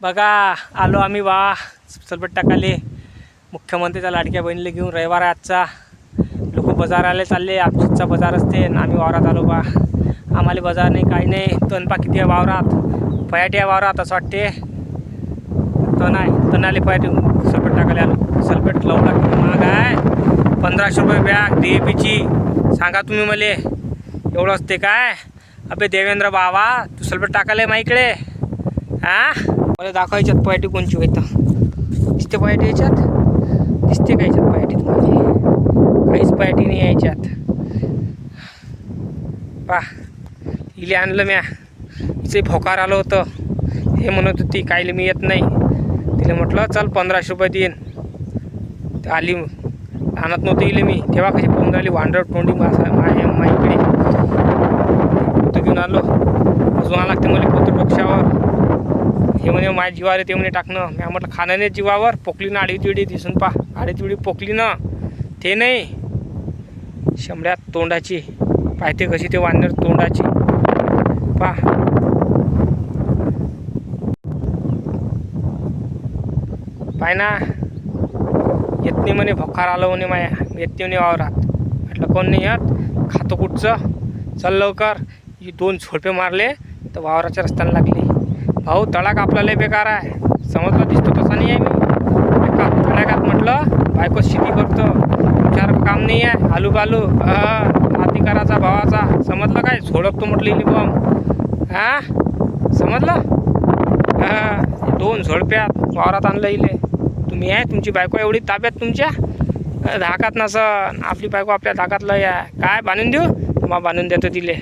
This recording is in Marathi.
बघा आलो आम्ही वा सलबट टाकाले. मुख्यमंत्रीच्या लाडक्या बहिणीला घेऊन रविवार आजचा. लोक बाजाराला चालले आमचा बाजार असते आणि आम्ही वावरात आलो बा. आम्हाला बाजार नाही काही नाही. तणपा किती आहे वावरात? पयाटी आहे वावरात असं वाटते. तण आहे तणाले पयाटी सलपेट टाकायला आलो. सलपेट लावला किती महाग आहे. पंधराशे रुपये बॅग डी ए पीची. सांगा तुम्ही मला. एवढं असते काय? अबे देवेंद्र बाबा तू सलपेट टाकायला मा इकडे. हा मला दाखवायच्यात पायटी कोणची होतं दिसते पायटी याच्यात? दिसते का याच्यात पायटीत तुम्हाला? काहीच पायटी नाही यायच्यात पा इले आणलं म्या. हिचे भोकार आलं होतं. हे म्हणत होती कायले मी येत नाही. तिला म्हटलं चल पंधराशे रुपये देईन. आली आणत नव्हती इले मी. तेव्हा कशी पाहून राहिली वांडर तोंडी मासा माझ्या माईकडे पोतं घेऊन आलो अजून आला लागते मला पोतं डोक्यावर ते म्हणे माझ्या जीवावर ते म्हणे टाकणं. मी म्हटलं खाणं नाही जीवावर पोकली ना आडी तिडी दिसून पा. आडी तिडी पोकली ना ते नाही. शंभड्यात तोंडाची पाहते कशी ते वानर तोंडाची. पा. पाय ना. येत नाही म्हणे भोकार आलं म्हणे माया. येत नाही म्हणे वावरात. म्हटलं कोण नाही येत? खातो कुठचं? चल लवकर. दोन झोडपे मारले तर वावराच्या रस्त्याला लागले. भाऊ तडाक आपला लय बेकार आहे. समजलं दिसतो तसा नाही आहे मी. एका तडाकात म्हटलं बायको शेती करतो. विचार काम नाही आहे. आलू बालू अधिकाराचा भावाचा. समजलं काय? झोडपतो म्हटलं इली बॉम्ब हा? समजलं? दोन झोडप्यात वावरात आणलं इले. तुम्ही आहे तुमची बायको एवढी ताब्यात तुमच्या? धाकात नसन. आपली बायको आपल्या धाकात लय आहे. काय बांधून देऊ? मग बांधून देतो तिले.